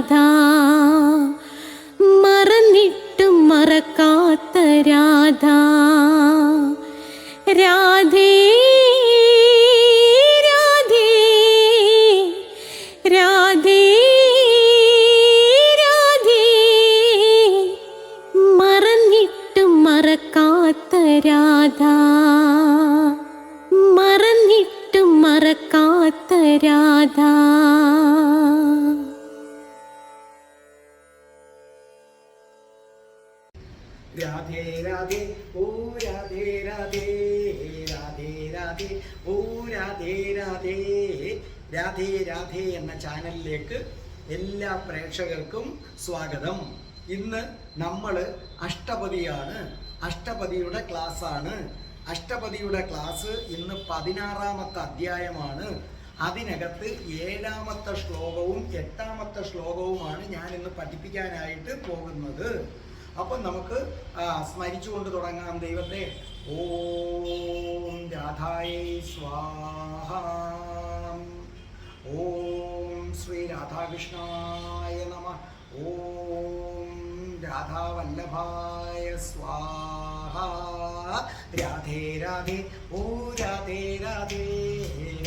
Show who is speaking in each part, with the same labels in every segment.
Speaker 1: രാധ രാധേ രാധേ
Speaker 2: ഓ രാധേ രാധേ രാധേ രാധേ ഓ രാധേ രാധേ രാധേ രാധേ എന്ന ചാനലിലേക്ക് എല്ലാ പ്രേക്ഷകർക്കും സ്വാഗതം. ഇന്ന് നമ്മൾ അഷ്ടപതിയാണ്. അഷ്ടപതിയുടെ ക്ലാസ് ആണ് അഷ്ടപതിയുടെ ക്ലാസ് ഇന്ന് പതിനാറാമത്തെ അധ്യായമാണ്. അതിനകത്ത് ഏഴാമത്തെ ശ്ലോകവും എട്ടാമത്തെ ശ്ലോകവുമാണ് ഞാൻ ഇന്ന് പഠിപ്പിക്കാനായിട്ട് പോകുന്നത്. അപ്പം നമുക്ക് സ്മരിച്ചുകൊണ്ട് തുടങ്ങാം ദൈവത്തെ. ഓം രാധായ സ്വാഹ. ഓം ശ്രീ രാധാകൃഷ്ണായ നമ. ഓം രാധാവല്ലഭായ സ്വാഹ. രാധേ രാധേ ഓ രാധേ രാധേ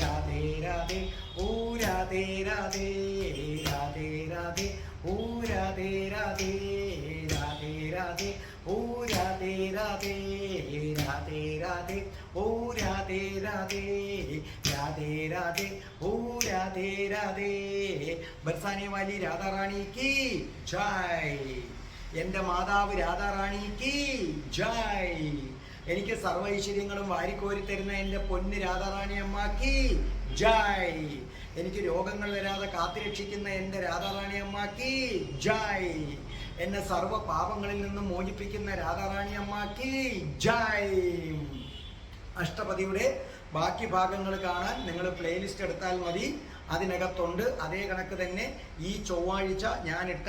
Speaker 2: രാധേ രാധേ ഓ രാധേ രാധേ രാധേ രാധേ ഓ രാധേ രാധേ. രാധേ ഓ രാധേ രാധേ. ബർസാനെ വാലി രാധാറാണി കി ജയ്. എന്റെ മാതാവ് രാധാറാണി കി ജയ്. എനിക്ക് സർവ ഐശ്വര്യങ്ങളും വാരിക്കോരി തരുന്ന എന്റെ പൊന്ന് രാധാറാണി അമ്മാക്കി ജയ്. എനിക്ക് രോഗങ്ങൾ വരാതെ കാത്തുരക്ഷിക്കുന്ന എന്റെ രാധാറാണി അമ്മാക്കി ജയ്. എന്നെ സർവ പാപങ്ങളിൽ നിന്നും മോചിപ്പിക്കുന്ന രാധാറാണി അമ്മാക്കി ജായ്. അഷ്ടപതിയുടെ ബാക്കി ഭാഗങ്ങൾ കാണാൻ നിങ്ങൾ പ്ലേലിസ്റ്റ് എടുത്താൽ മതി. അതിനകത്തുണ്ട്. അതേ കണക്ക് തന്നെ ഈ ചൊവ്വാഴ്ച ഞാനിട്ട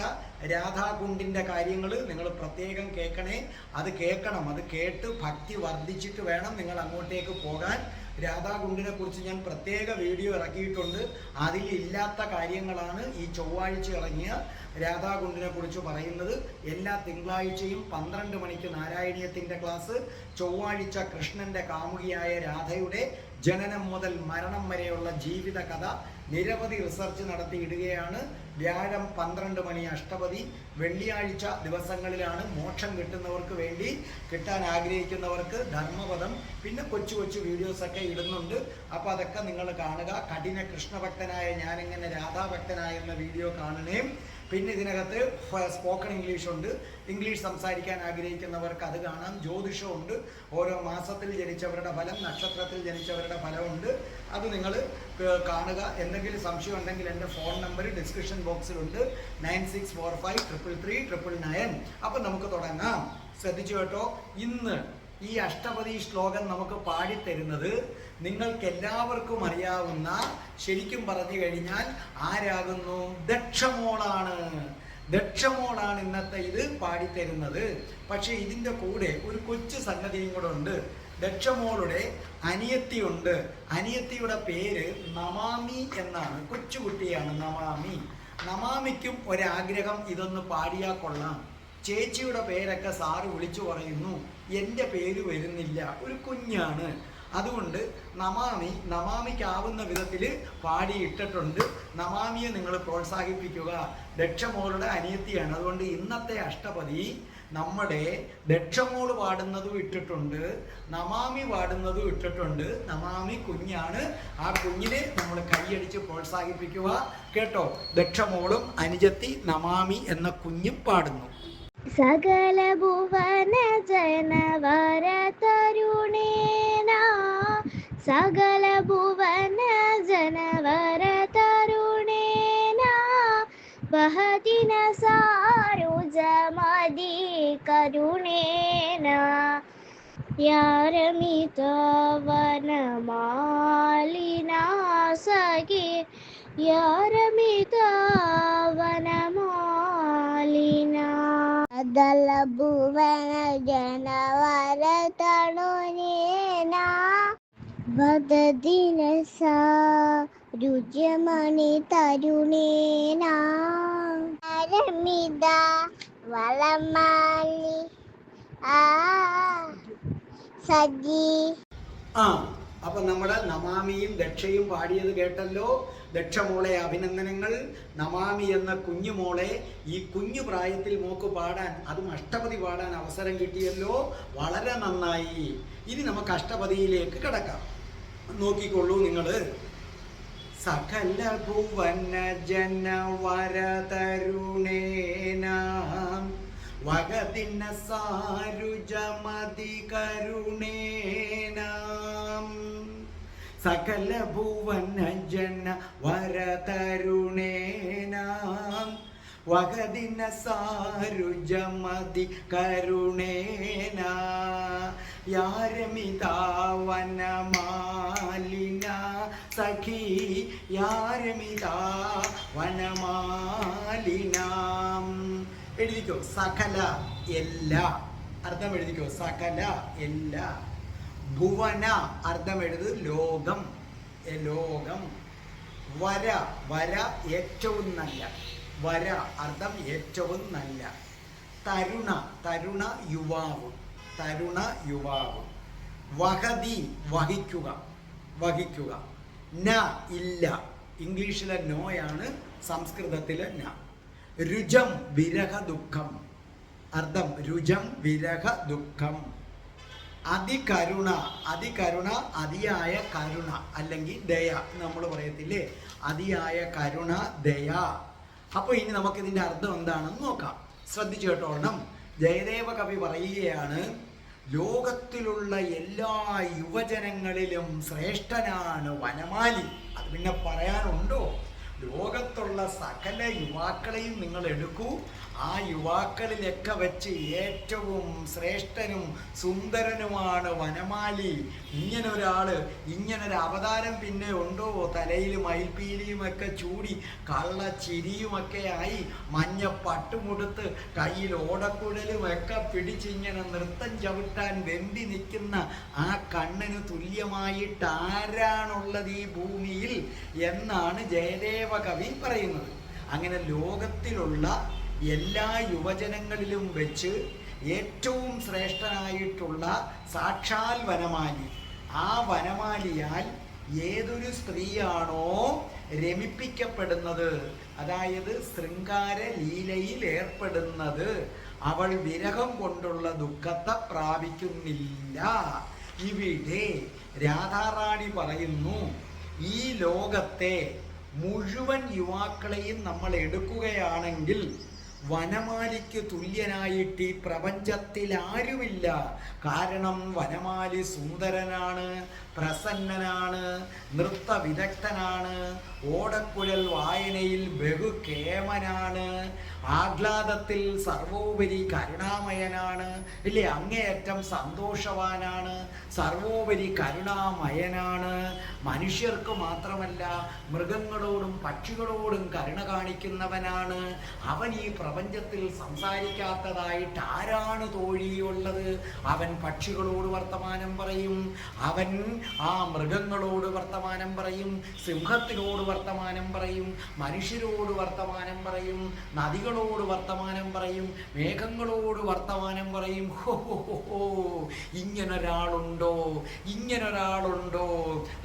Speaker 2: രാധാകുണ്ടിന്റെ കാര്യങ്ങൾ നിങ്ങൾ പ്രത്യേകം കേൾക്കണേ. അത് കേൾക്കണം. അത് കേട്ട് ഭക്തി വർദ്ധിച്ചിട്ട് വേണം നിങ്ങൾ അങ്ങോട്ടേക്ക് പോകാൻ. രാധാകുണ്ടിനെ കുറിച്ച് ഞാൻ പ്രത്യേക വീഡിയോ ഇറക്കിയിട്ടുണ്ട്. അതിൽ ഇല്ലാത്ത കാര്യങ്ങളാണ് ഈ ചൊവ്വാഴ്ച ഇറങ്ങിയ രാധാകുണ്ടിനെ കുറിച്ച് പറയുന്നത്. എല്ലാ തിങ്കളാഴ്ചയും പന്ത്രണ്ട് മണിക്ക് നാരായണീയത്തിന്റെ ക്ലാസ്. ചൊവ്വാഴ്ച കൃഷ്ണന്റെ കാമുകിയായ രാധയുടെ ജനനം മുതൽ മരണം വരെയുള്ള ജീവിത കഥ നിരവധി റിസർച്ച് നടത്തിയിടുകയാണ്. വ്യാഴം പന്ത്രണ്ട് മണി അഷ്ടപതി വെള്ളിയാഴ്ച ദിവസങ്ങളിലാണ് മോക്ഷം കിട്ടുന്നവർക്ക് വേണ്ടി കിട്ടാൻ ആഗ്രഹിക്കുന്നവർക്ക് ധർമ്മപദം പിന്നെ കൊച്ചു കൊച്ചു വീഡിയോസൊക്കെ ഇടുന്നുണ്ട്. അപ്പോൾ അതൊക്കെ നിങ്ങൾ കാണുക. കഠിന കൃഷ്ണഭക്തനായ ഞാനിങ്ങനെ രാധാഭക്തനായ എന്ന വീഡിയോ കാണണേ. പിന്നെ ഇതിനകത്ത് സ്പോക്കൺ ഇംഗ്ലീഷ് ഉണ്ട്. ഇംഗ്ലീഷ് സംസാരിക്കാൻ ആഗ്രഹിക്കുന്നവർക്ക് അത് കാണാം. ജ്യോതിഷം ഉണ്ട്. ഓരോ മാസത്തിൽ ജനിച്ചവരുടെ ഫലം നക്ഷത്രത്തിൽ ജനിച്ചവരുടെ ഫലമുണ്ട് അത് നിങ്ങൾ കാണുക. എന്തെങ്കിലും സംശയം ഉണ്ടെങ്കിൽ എന്റെ phone number description ബോക്സിലുണ്ട് nine six four five triple three triple nine. അപ്പം നമുക്ക് തുടങ്ങാം. ശ്രദ്ധിച്ചു കേട്ടോ. ഇന്ന് ഈ അഷ്ടപതി ശ്ലോകം നമുക്ക് പാടിത്തരുന്നത് നിങ്ങൾക്ക് എല്ലാവർക്കും അറിയാവുന്ന ശരിക്കും പറഞ്ഞു കഴിഞ്ഞാൽ ആരാകുന്നു? ദക്ഷമോളാണ്. ദക്ഷമോളാണ് ഇന്നത്തെ ഇത് പാടിത്തരുന്നത്. പക്ഷേ ഇതിന്റെ കൂടെ ഒരു കൊച്ചു സംഗതിയും കൂടെ ഉണ്ട്. ദക്ഷമോളുടെ അനിയത്തിയുണ്ട് അനിയത്തിയുടെ പേര് നമാമി എന്നാണ്. കൊച്ചുകുട്ടിയാണ് നമാമി. നമാമിക്കും ഒരാഗ്രഹം ഇതൊന്ന് പാടിയാ കൊള്ളാം. ചേച്ചിയുടെ പേരൊക്കെ സാറ് വിളിച്ചു പറയുന്നു. എന്റെ പേര് വരുന്നില്ല. ഒരു കുഞ്ഞാണ്. അതുകൊണ്ട് നമാമി നമാമിക്കാവുന്ന വിധത്തിൽ പാടിയിട്ടിട്ടുണ്ട്. നമാമിയെ നിങ്ങൾ പ്രോത്സാഹിപ്പിക്കുക. ദക്ഷമോളുടെ അനിയത്തിയാണ്. അതുകൊണ്ട് ഇന്നത്തെ അഷ്ടപതി നമ്മുടെ ദക്ഷമോൾ പാടുന്നതും ഇട്ടിട്ടുണ്ട്. നമാമി പാടുന്നതും ഇട്ടിട്ടുണ്ട്. നമാമി കുഞ്ഞാണ്. ആ കുഞ്ഞിനെ നമ്മൾ കൈയടിച്ച് പ്രോത്സാഹിപ്പിക്കുക. കേട്ടോ? ദക്ഷമോളും അനുജത്തി നമാമി എന്ന കുഞ്ഞും പാടുന്നു.
Speaker 3: സകല ഭുവന ജനവര തരുണേന സകല ഭുവന ജനവര തരുണേന വഹതിന സാരുജമതി കരുണേന യാരമിത വനമാലിനാ സഖി യാരമിത വനമാലിനാ ಅದಲ ಭುವನ ಜನವರ ತಣುನೇನ രുജമണി തരുണേനാരമിത വളമാലി? ആ സജി.
Speaker 2: ആ അപ്പൊ നമ്മുടെ നമാമിയും ദക്ഷയും പാടിയത് കേട്ടല്ലോ. ദക്ഷമോളെ അഭിനന്ദനങ്ങൾ. നമാമി എന്ന കുഞ്ഞു മോളെ ഈ കുഞ്ഞു പ്രായത്തിൽ മോക്ക് പാടാൻ അതും അഷ്ടപതി പാടാൻ അവസരം കിട്ടിയല്ലോ. വളരെ നന്നായി. ഇനി നമുക്ക് അഷ്ടപതിയിലേക്ക് കിടക്കാം. നോക്കിക്കൊള്ളൂ നിങ്ങൾ സകല ഭുവന ജന തരുണേനാം വകതിന സാരുജമതി കരുണേനാം സകല ഭുവന ജന വര വഗതിന സാരുജമതി കരുണേന യാരമിതാവനമാലിന സഖി യാരമിതാ വനമാലിനാം എഴുതിക്കോ സകല എല്ലാ. അർത്ഥം എഴുതിക്കോ സകല എല്ലാ. ഭുവന അർത്ഥം എഴുത് ലോകം ലോകം. വര വര ഏറ്റവും നല്ല. വര അർത്ഥം ഏറ്റവും നല്ല. തരുണ തരുണ യുവാവ് തരുണ യുവാവ്. വഹതി വഹിക്കുക വഹിക്കുക. ന ഇല്ല. ഇംഗ്ലീഷിലെ നോയാണ് സംസ്കൃതത്തിലെ ന. രുചം വിരഹ ദുഃഖം. അർത്ഥം രുചം വിരഹ ദുഃഖം. അതികരുണ അതികരുണ അതിയായ കരുണ അല്ലെങ്കിൽ ദയ. നമ്മൾ പറയത്തില്ലേ? അതിയായ കരുണ ദയ. അപ്പോൾ ഇനി നമുക്ക് ഇതിന്റെ അർത്ഥം എന്താണെന്ന് നോക്കാം. ശ്രദ്ധിച്ചു കേട്ടോണം ജയദേവ കവി പറയുകയാണ് ലോകത്തിലുള്ള എല്ലാ യുവജനങ്ങളിലും ശ്രേഷ്ഠനാണ് വനമാലി. അത് പിന്നെ പറയാനുണ്ടോ? ലോകത്തുള്ള സകല യുവാക്കളെയും നിങ്ങൾ എടുക്കൂ ആ യുവാക്കളിലൊക്കെ വെച്ച് ഏറ്റവും ശ്രേഷ്ഠനും സുന്ദരനുമാണ് വനമാലി. ഇങ്ങനെ ഒരാൾ ഇങ്ങനൊരു അവതാരം പിന്നെ ഉണ്ടോ? തലയിൽ മയിൽപ്പീലിയുമൊക്കെ ചൂടി കള്ള ചിരിയുമൊക്കെ ആയി മഞ്ഞ പട്ടുമുടുത്ത് കയ്യിൽ ഓടക്കുഴലുമൊക്കെ പിടിച്ചിങ്ങനെ നൃത്തം ചവിട്ടാൻ വെമ്പി നിൽക്കുന്ന ആ കണ്ണിന് തുല്യമായിട്ട് ആരാണുള്ളത് ഈ ഭൂമിയിൽ? എന്നാണ് ജയദേവ കവി പറയുന്നത്. അങ്ങനെ ലോകത്തിലുള്ള എല്ലാ യുവജനങ്ങളിലും വെച്ച് ഏറ്റവും ശ്രേഷ്ഠനായിട്ടുള്ള സാക്ഷാൽ വനമാലി. ആ വനമാലിയാൽ ഏതൊരു സ്ത്രീയാണോ രമിപ്പിക്കപ്പെടുന്നത്? അതായത് ശൃംഗാര ലീലയിൽ ഏർപ്പെടുന്നത്. അവൾ വിരഹം കൊണ്ടുള്ള ദുഃഖത്തെ പ്രാപിക്കുന്നില്ല. ഇവിടെ രാധാറാണി പറയുന്നു ഈ ലോകത്തെ മുഴുവൻ യുവാക്കളെയും നമ്മൾ എടുക്കുകയാണെങ്കിൽ വനമാലിക്ക് തുല്യനായിട്ട് ഈ പ്രപഞ്ചത്തിൽ ആരുമില്ല. കാരണം വനമാലി സുന്ദരനാണ് പ്രസന്നനാണ് നൃത്ത വിദഗ്ധനാണ് ഓടക്കുഴൽ വായനയിൽ ബഹുകേമനാണ്. ആഹ്ലാദത്തിൽ സർവോപരി കരുണാമയനാണ്. ഇല്ലേ? അങ്ങേയറ്റം സന്തോഷവാനാണ്. സർവോപരി കരുണാമയനാണ്. മനുഷ്യർക്ക് മാത്രമല്ല മൃഗങ്ങളോടും പക്ഷികളോടും കരുണ കാണിക്കുന്നവനാണ്. അവൻ ഈ പ്രപഞ്ചത്തിൽ സംസാരിക്കാത്തതായിട്ട് ആരാണ് തോഴിയുള്ളത്? അവൻ പക്ഷികളോട് വർത്തമാനം പറയും. അവൻ ആ മൃഗങ്ങളോട് വർത്തമാനം പറയും. സിംഹത്തിനോട് വർത്തമാനം പറയും. മനുഷ്യരോട് വർത്തമാനം പറയും. നദികളോട് വർത്തമാനം പറയും മേഘങ്ങളോട് വർത്തമാനം പറയും. ഹോ ഇങ്ങനൊരാളുണ്ടോ? ഇങ്ങനൊരാളുണ്ടോ?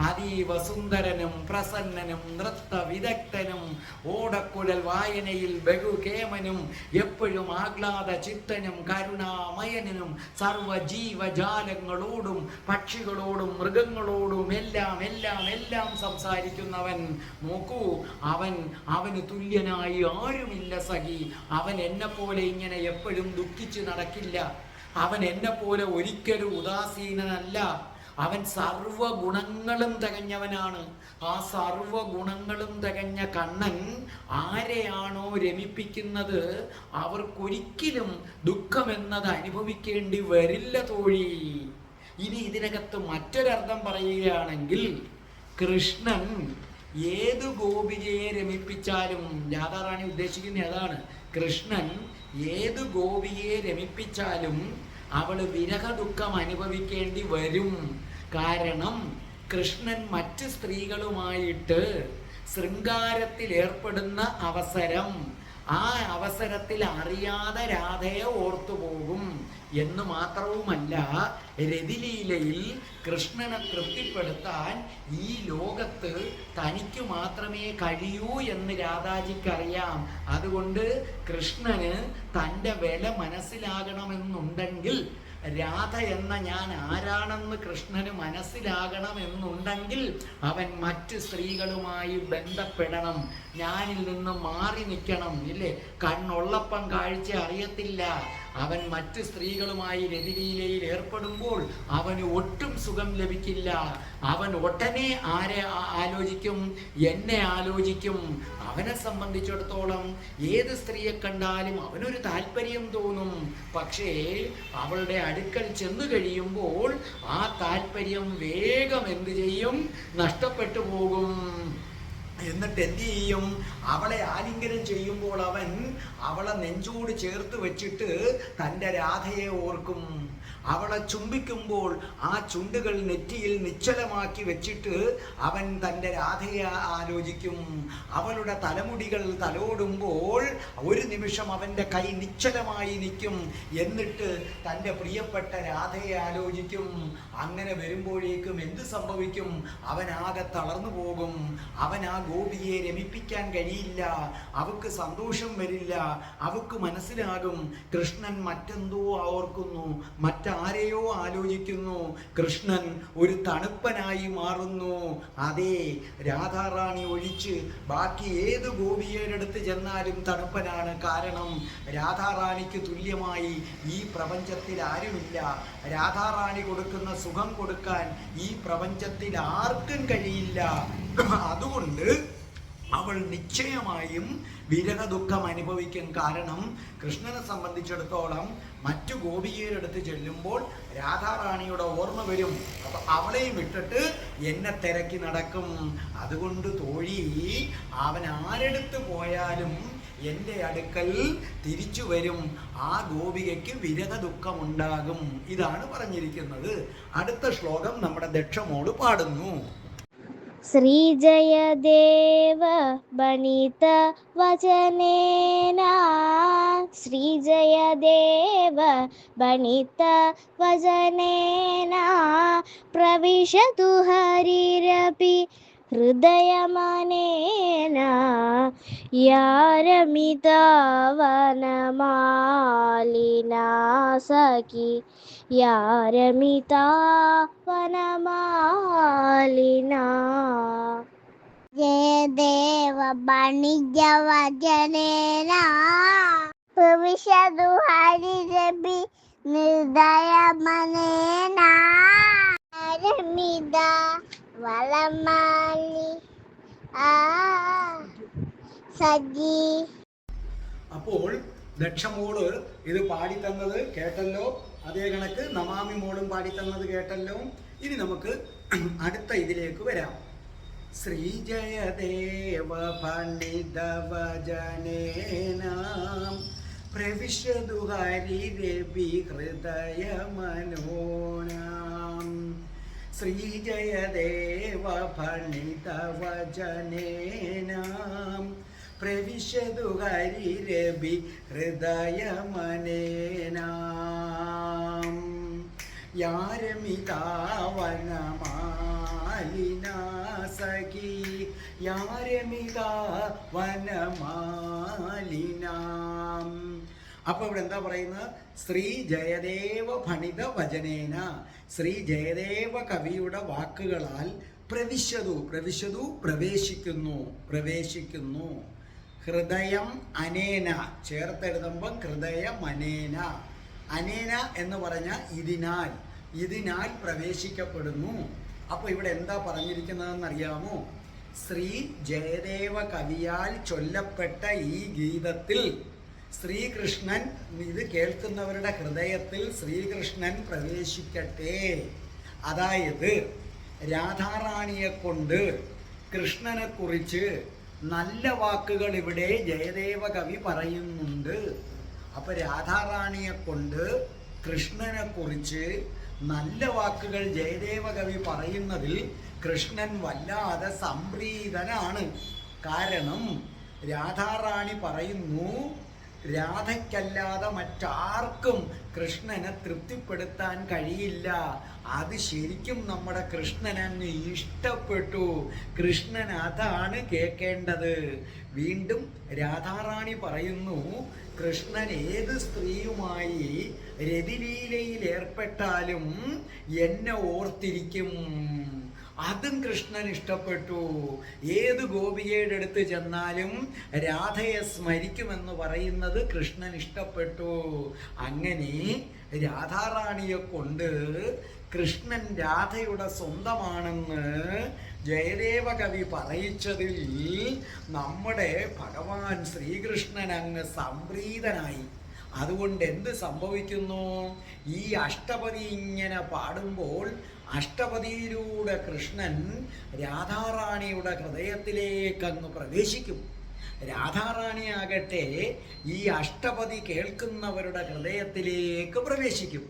Speaker 2: അതീവ സുന്ദരനും പ്രസന്നനും നൃത്ത വിദഗ്ധനും ഓടക്കുഴൽ വായനയിൽ ബഹുകേമനും എപ്പോഴും ആഹ്ലാദ ചിത്തനും കരുണാമയനും സർവജീവജാലങ്ങളോടും പക്ഷികളോടും മൃഗങ്ങളോടും എല്ലാം എല്ലാം എല്ലാം സംസാരിക്കുന്നവൻ. നോക്കൂ അവൻ അവന് തുല്യനായി ആരുമില്ല സഖി. അവൻ എന്നെപ്പോലെ പോലെ ഇങ്ങനെ എപ്പോഴും ദുഃഖിച്ച് നടക്കില്ല. അവൻ എന്നെപ്പോലെ പോലെ ഒരിക്കലും ഉദാസീനനല്ല. അവൻ സർവ ഗുണങ്ങളും തികഞ്ഞവനാണ്. ആ സർവ ഗുണങ്ങളും തികഞ്ഞ കണ്ണൻ ആരെയാണോ രമിപ്പിക്കുന്നത്? അവർക്കൊരിക്കലും ദുഃഖമെന്നത് അനുഭവിക്കേണ്ടി വരില്ല തോഴി. ഇനി ഇതിനകത്ത് മറ്റൊരർത്ഥം പറയുകയാണെങ്കിൽ കൃഷ്ണൻ ഏത് ഗോപികയെ രമിപ്പിച്ചാലും രാധാറാണി ഉദ്ദേശിക്കുന്ന അതാണ് കൃഷ്ണൻ ഏത് ഗോപികയെ രമിപ്പിച്ചാലും അവൾ വിരഹ ദുഃഖം അനുഭവിക്കേണ്ടി വരും. കാരണം കൃഷ്ണൻ മറ്റ് സ്ത്രീകളുമായിട്ട് ശൃംഗാരത്തിൽ ഏർപ്പെടുന്ന അവസരം ആ അവസരത്തിൽ അറിയാതെ രാധയെ ഓർത്തുപോകും എന്ന് മാത്രവുമല്ല രതിലീലയിൽ കൃഷ്ണനെ തൃപ്തിപ്പെടുത്താൻ ഈ ലോകത്ത് തനിക്ക് മാത്രമേ കഴിയൂ എന്ന് രാധാജിക്കറിയാം. അതുകൊണ്ട് കൃഷ്ണന് തന്റെ വില മനസ്സിലാകണമെന്നുണ്ടെങ്കിൽ രാധ എന്ന ഞാൻ ആരാണെന്ന് കൃഷ്ണന് മനസ്സിലാകണമെന്നുണ്ടെങ്കിൽ അവൻ മറ്റ് സ്ത്രീകളുമായി ബന്ധപ്പെടണം. ഞാനിൽ നിന്ന് മാറി നിൽക്കണം ഇല്ലേ? കണ്ണുള്ളപ്പം കാഴ്ച അറിയത്തില്ല. അവൻ മറ്റ് സ്ത്രീകളുമായി രതിലീലയിൽ ഏർപ്പെടുമ്പോൾ അവന് ഒട്ടും സുഖം ലഭിക്കില്ല. അവൻ ഒട്ടനെ ആരെ ആലോചിക്കും? എന്നെ ആലോചിക്കും. അവനെ സംബന്ധിച്ചിടത്തോളം ഏത് സ്ത്രീയെ കണ്ടാലും അവനൊരു താല്പര്യം തോന്നും. പക്ഷേ അവളുടെ അടുക്കൽ ചെന്നു കഴിയുമ്പോൾ ആ താല്പര്യം വേഗം എന്ത് ചെയ്യും? നഷ്ടപ്പെട്ടു പോകും. എന്നിട്ട് എന്ത് ചെയ്യും? അവളെ ആലിംഗനം ചെയ്യുമ്പോൾ അവൻ അവളെ നെഞ്ചോട് ചേർത്ത് വെച്ചിട്ട് തന്റെ രാധയെ ഓർക്കും. അവളെ ചുംബിക്കുമ്പോൾ ആ ചുണ്ടുകൾ നെറ്റിയിൽ നിശ്ചലമാക്കി വെച്ചിട്ട് അവൻ തന്റെ രാധയെ ആലോചിക്കും. അവളുടെ തലമുടികൾ തലോടുമ്പോൾ ഒരു നിമിഷം അവന്റെ കൈ നിശ്ചലമായി നിൽക്കും. എന്നിട്ട് തന്റെ പ്രിയപ്പെട്ട രാധയെ ആലോചിക്കും. അങ്ങനെ വരുമ്പോഴേക്കും എന്ത് സംഭവിക്കും? അവനാകെ തളർന്നു പോകും. അവൻ ആ ഗോപിയെ രമിപ്പിക്കാൻ കഴിയില്ല. അവക്ക് സന്തോഷം വരില്ല. അവക്ക് മനസ്സിലാകും കൃഷ്ണൻ മറ്റെന്തോ ഓർക്കുന്നു മറ്റാരെയോ ആലോചിക്കുന്നു. കൃഷ്ണൻ ഒരു തണുപ്പനായി മാറുന്നു. അതെ രാധാറാണി ഒഴിച്ച് ബാക്കി ഏത് ഗോപിയുടെ അടുത്ത് ചെന്നാലും തണുപ്പനാണ് കാരണം രാധാറാണിക്ക് തുല്യമായി ഈ പ്രപഞ്ചത്തിൽ ആരുമില്ല. രാധാറാണി കൊടുക്കുന്ന സുഖം കൊടുക്കാൻ ഈ പ്രപഞ്ചത്തിൽ ആർക്കും കഴിയില്ല. അതുകൊണ്ട് അവൾ നിശ്ചയമായും വിരഹ ദുഃഖം അനുഭവിക്കും കാരണം കൃഷ്ണനെ സംബന്ധിച്ചിടത്തോളം മറ്റു ഗോപികയിലെടുത്ത് ചെല്ലുമ്പോൾ രാധാറാണിയുടെ ഓർമ്മ വരും. അപ്പൊ അവളെയും വിട്ടിട്ട് എന്നെ തിരക്കി നടക്കും. അതുകൊണ്ട് തോഴി അവൻ ആരെടുത്ത് പോയാലും എന്റെ അടുക്കൽ തിരിച്ചു വരും. ആ ഗോപികയ്ക്ക് വിരഹ ദുഃഖമുണ്ടാകും ഇതാണ് പറഞ്ഞിരിക്കുന്നത്. അടുത്ത ശ്ലോകം നമ്മുടെ ദക്ഷമോട് പാടുന്നു.
Speaker 3: श्रीजयदेव वचनेन। श्रीजयदेव वचनेन। प्रविशतु हरिरपि హృదయమనేనా యారమితావనమాలినా సఖి యారమితావనమాలినా జయ దేవ వాణిజ్య వజనేనా భవిష్యదు హరి రబి నిర్దయమనేనా రమిదా വളമാലി ആ സജി.
Speaker 2: അപ്പോൾ ദക്ഷമോട് ഇത് പാടി തന്നത് കേട്ടല്ലോ. അതേ കണക്ക് നമാമി മോളും പാടി തന്നത് കേട്ടല്ലോ. ഇനി നമുക്ക് അടുത്ത ഇതിലേക്ക് വരാം. ശ്രീ ശ്രീജയദേവ പണ്ഡിത വചനേനാം പ്രവിശതു ഹൃദയ മനോണ മനോനാം ശ്രീജയദേവ ഫണിത വചനേനാം പ്രവിശതു ഹരിരവി ഹൃദയമനേനാം. യാരമിതാവനമാലിനാസഖി യാരമിതാവനമാലിനാം. അപ്പൊ ഇവിടെ എന്താ പറയുന്നത്? ശ്രീ ജയദേവ ഭണിത വചനേന. ശ്രീ ജയദേവ കവിയുടെ വാക്കുകളാൽ പ്രവിശതു പ്രവിശതു പ്രവേശിക്കുന്നു പ്രവേശിക്കുന്നു. ഹൃദയം അനേന ചേർത്തെഴുതുമ്പം ഹൃദയം അനേന. അനേന എന്ന് പറഞ്ഞ ഇതിനാൽ ഇതിനാൽ പ്രവേശിക്കപ്പെടുന്നു. അപ്പൊ ഇവിടെ എന്താ പറഞ്ഞിരിക്കുന്നതെന്ന് അറിയാമോ? ശ്രീ ജയദേവ കവിയാൽ ചൊല്ലപ്പെട്ട ഈ ഗീതത്തിൽ ശ്രീകൃഷ്ണൻ ഇത് കേൾക്കുന്നവരുടെ ഹൃദയത്തിൽ ശ്രീകൃഷ്ണൻ പ്രവേശിക്കട്ടെ. അതായത് രാധാറാണിയെ കൊണ്ട് കൃഷ്ണനെ കുറിച്ച് നല്ല വാക്കുകൾ ഇവിടെ ജയദേവ കവി പറയുന്നുണ്ട്. അപ്പൊ രാധാറാണിയെ കൊണ്ട് കൃഷ്ണനെ കുറിച്ച് നല്ല വാക്കുകൾ ജയദേവ കവി പറയുന്നതിൽ കൃഷ്ണൻ വല്ലാതെ സംപ്രീതനാണ്. കാരണം രാധാറാണി പറയുന്നു രാധയ്ക്കല്ലാതെ മറ്റാർക്കും കൃഷ്ണനെ തൃപ്തിപ്പെടുത്താൻ കഴിയില്ല. അത് ശരിക്കും നമ്മുടെ കൃഷ്ണനങ്ങ് ഇഷ്ടപ്പെട്ടു. കൃഷ്ണൻ അതാണ് കേൾക്കേണ്ടത് വീണ്ടും രാധാറാണി പറയുന്നു കൃഷ്ണൻ ഏത് സ്ത്രീയുമായി രതിലീലയിൽ ഏർപ്പെട്ടാലും എന്നെ ഓർത്തിരിക്കും. അതും കൃഷ്ണൻ ഇഷ്ടപ്പെട്ടു. ഏത് ഗോപികയുടെ അടുത്ത് ചെന്നാലും രാധയെ സ്മരിക്കുമെന്ന് പറയുന്നത് കൃഷ്ണൻ ഇഷ്ടപ്പെട്ടു. അങ്ങനെ രാധാറാണിയെ കൊണ്ട് കൃഷ്ണൻ രാധയുടെ സ്വന്തമാണെന്ന് ജയദേവ കവി പറയിച്ചതിൽ നമ്മുടെ ഭഗവാൻ ശ്രീകൃഷ്ണൻ അങ്ങ് സംപ്രീതനായി. അതുകൊണ്ട് എന്ത് സംഭവിക്കുന്നു? ഈ അഷ്ടപതി ഇങ്ങനെ പാടുമ്പോൾ അഷ്ടപതിയിലൂടെ കൃഷ്ണൻ രാധാറാണിയുടെ ഹൃദയത്തിലേക്ക് അങ്ങ് പ്രവേശിക്കും. രാധാറാണിയാകട്ടെ ഈ അഷ്ടപതി കേൾക്കുന്നവരുടെ ഹൃദയത്തിലേക്ക് പ്രവേശിക്കും.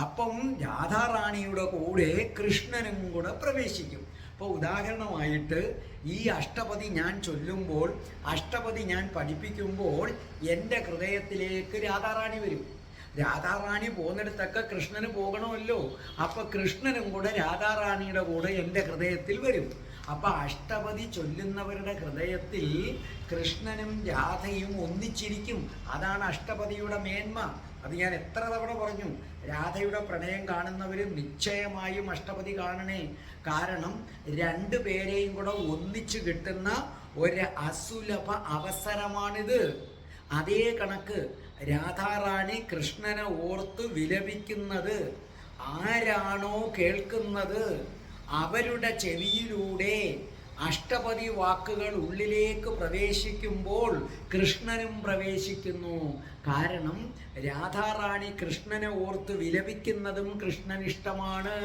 Speaker 2: അപ്പം രാധാറാണിയുടെ കൂടെ കൃഷ്ണനും കൂടെ പ്രവേശിക്കും. അപ്പോൾ ഉദാഹരണമായിട്ട് ഈ അഷ്ടപതി ഞാൻ ചൊല്ലുമ്പോൾ അഷ്ടപതി ഞാൻ പഠിപ്പിക്കുമ്പോൾ എന്റെ ഹൃദയത്തിലേക്ക് രാധാറാണി വരും. രാധാറാണി പോകുന്നിടത്തൊക്കെ കൃഷ്ണന് പോകണമല്ലോ. അപ്പൊ കൃഷ്ണനും കൂടെ രാധാറാണിയുടെ കൂടെ എന്റെ ഹൃദയത്തിൽ വരും. അപ്പൊ അഷ്ടപതി ചൊല്ലുന്നവരുടെ ഹൃദയത്തിൽ കൃഷ്ണനും രാധയും ഒന്നിച്ചിരിക്കും. അതാണ് അഷ്ടപതിയുടെ മേന്മ. അത് ഞാൻ എത്ര തവണ പറഞ്ഞു രാധയുടെ പ്രണയം കാണുന്നവർ നിശ്ചയമായും അഷ്ടപതി കാണണേ. കാരണം രണ്ടു പേരെയും കൂടെ ഒന്നിച്ചു കിട്ടുന്ന ഒരു അസുലഭ അവസരമാണിത്. അതേ കണക്ക് രാധാറാണി കൃഷ്ണനെ ഓർത്ത് വിലപിക്കുന്നത്. ആരാണോ കേൾക്കുന്നത്? അവരുടെ ചെവിയിലൂടെ അഷ്ടപതി വാക്കുകൾ ഉള്ളിലേക്ക് പ്രവേശിക്കുമ്പോൾ കൃഷ്ണനും പ്രവേശിക്കുന്നു. കാരണം രാധാറാണി കൃഷ്ണനെ ഓർത്ത് വിലപിക്കുന്നതും കൃഷ്ണൻ ഇഷ്ടമാണ്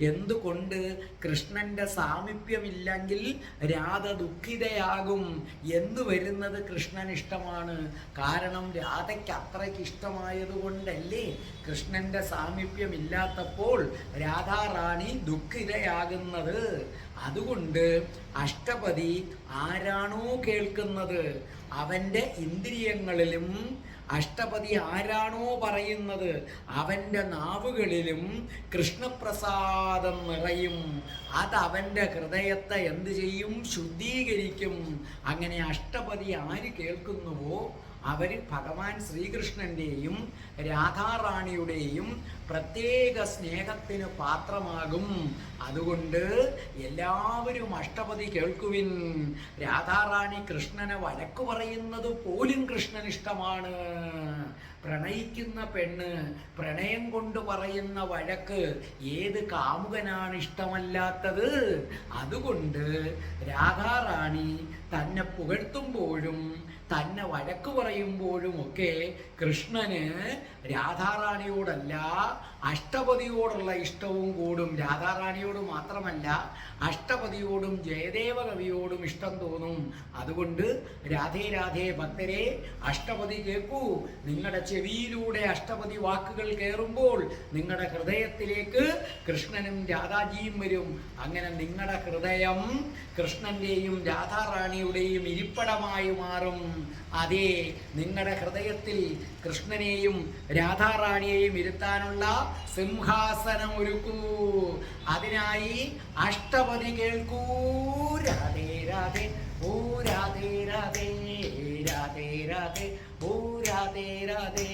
Speaker 2: എന്തുകൊണ്ട്? കൃഷ്ണന്റെ സാമീപ്യമില്ലെങ്കിൽ രാധ ദുഃഖിതയാകും. എന്ന് വരുന്നത് കൃഷ്ണൻ ഇഷ്ടമാണ് കാരണം രാധയ്ക്ക് അത്രയ്ക്ക് ഇഷ്ടമായതുകൊണ്ടല്ലേ കൃഷ്ണന്റെ സാമീപ്യമില്ലാത്തപ്പോൾ രാധാറാണി ദുഃഖിതയാകുന്നത്. അതുകൊണ്ട് അഷ്ടപതി ആരാണോ കേൾക്കുന്നത്? അവന്റെ ഇന്ദ്രിയങ്ങളിലും അഷ്ടപതി ആരാണോ പറയുന്നത്? അവന്റെ നാവുകളിലും കൃഷ്ണപ്രസാദം നിറയും. അത് അവന്റെ ഹൃദയത്തെ എന്ത് ചെയ്യും? ശുദ്ധീകരിക്കും. അങ്ങനെ അഷ്ടപതി ആര് കേൾക്കുന്നുവോ? അവർ ഭഗവാൻ ശ്രീകൃഷ്ണന്റെയും രാധാറാണിയുടെയും പ്രത്യേക സ്നേഹത്തിന് പാത്രമാകും. അതുകൊണ്ട് എല്ലാവരും അഷ്ടപതി കേൾക്കുവിൻ. രാധാറാണി കൃഷ്ണനെ വഴക്കു പറയുന്നത് പോലും കൃഷ്ണൻ ഇഷ്ടമാണ് പ്രണയിക്കുന്ന പെണ്ണ് പ്രണയം കൊണ്ട് പറയുന്ന വഴക്ക് ഏത് കാമുകനാണ് ഇഷ്ടമല്ലാത്തത്? അതുകൊണ്ട് രാധാറാണി തന്നെ പുകഴ്ത്തുമ്പോഴും തന്നെ വഴക്ക് പറയുമ്പോഴും ഒക്കെ കൃഷ്ണന് രാധാറാണിയോടല്ല അഷ്ടപതിയോടുള്ള ഇഷ്ടവും കൂടും. രാധാറാണിയോട് മാത്രമല്ല അഷ്ടപതിയോടും ജയദേവ കവിയോടും ഇഷ്ടം തോന്നും. അതുകൊണ്ട് രാധേ രാധേ ഭക്തരെ അഷ്ടപതി കേൾക്കൂ. നിങ്ങളുടെ ചെവിയിലൂടെ അഷ്ടപതി വാക്കുകൾ കയറുമ്പോൾ നിങ്ങളുടെ ഹൃദയത്തിലേക്ക് കൃഷ്ണനും രാധാജിയും വരും. അങ്ങനെ നിങ്ങളുടെ ഹൃദയം കൃഷ്ണന്റെയും രാധാറാണിയുടെയും ഇരിപ്പടമായി മാറും. അതെ നിങ്ങളുടെ ഹൃദയത്തിൽ കൃഷ്ണനെയും രാധാറാണിയെയും ഇരുത്താനുള്ള സിംഹാസനം ഒരുക്കൂ അതിനായി അഷ്ടപതി കേൾക്കൂ രാധേ രാധേ ഓ രാധേ രാധേ രാധേ രാധേ ഓ രാധേ രാധേ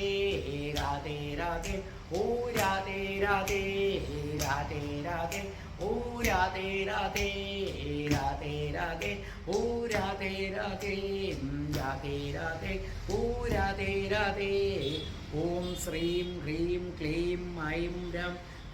Speaker 2: രാധേ രാധേ ഓ രാധേ രാധേ രാധേ രാധേ ഓ രാധേ രാധേ രാധേ രാധേ ഓ രാധേ രാധേ രാധേ രാധേ ഓ രാധേ രാധേ ഓം ശ്രീം ഹ്രീം ക്ലീം ഐം രം